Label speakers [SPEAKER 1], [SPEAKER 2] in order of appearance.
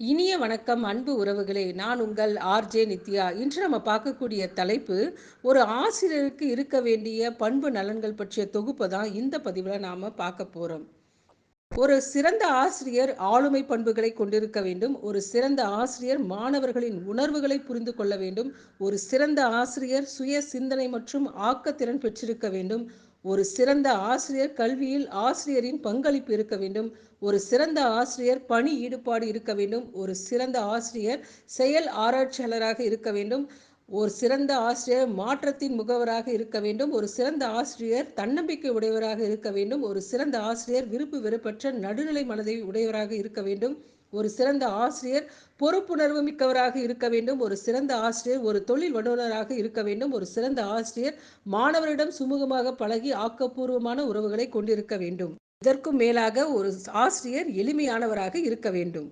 [SPEAKER 1] இனிய வணக்கம் அன்பு உறவுகளே. நான் உங்கள் ஆர்ஜே நித்யா. இன்று நம்ம பார்க்கக்கூடிய தலைப்பு ஒரு ஆசிரியருக்கு இருக்க வேண்டிய பண்பு நலன்கள் பற்றிய தொகுப்பை தான் இந்த பதிவில் நாம் பார்க்க போகிறோம் ஒரு சிறந்த ஆசிரியர் ஆளுமை பண்புகளை கொண்டிருக்க வேண்டும். ஒரு சிறந்த ஆசிரியர் மாணவர்களின் உணர்வுகளை புரிந்து கொள்ள வேண்டும். ஒரு சிறந்த ஆசிரியர் சுய சிந்தனை மற்றும் ஆக்கத்திறன் பெற்றிருக்க வேண்டும். ஒரு சிறந்த ஆசிரியர் கல்வியில் ஆசிரியரின் பங்களிப்பு இருக்க வேண்டும். ஒரு சிறந்த ஆசிரியர் பணி ஈடுபாடு இருக்க வேண்டும். ஒரு சிறந்த ஆசிரியர் செயல் ஆராய்ச்சியாளராக இருக்க வேண்டும். ஒரு சிறந்த ஆசிரியர் மாற்றத்தின் முகவராக இருக்க வேண்டும். ஒரு சிறந்த ஆசிரியர் தன்னம்பிக்கை உடையவராக இருக்க வேண்டும். ஒரு சிறந்த ஆசிரியர் விருப்பு வெறுப்பற்ற நடுநிலை மனதை உடையவராக இருக்க வேண்டும். ஒரு சிறந்த ஆசிரியர் பொறுப்புணர்வு மிக்கவராக இருக்க வேண்டும். ஒரு சிறந்த ஆசிரியர் ஒரு தொழில் வல்லுநராக இருக்க வேண்டும். ஒரு சிறந்த ஆசிரியர் மாணவரிடம் சுமூகமாக பழகி ஆக்கப்பூர்வமான உறவுகளை கொண்டிருக்க வேண்டும். இதற்கும் மேலாக ஒரு ஆசிரியர் எளிமையானவராக இருக்க வேண்டும்.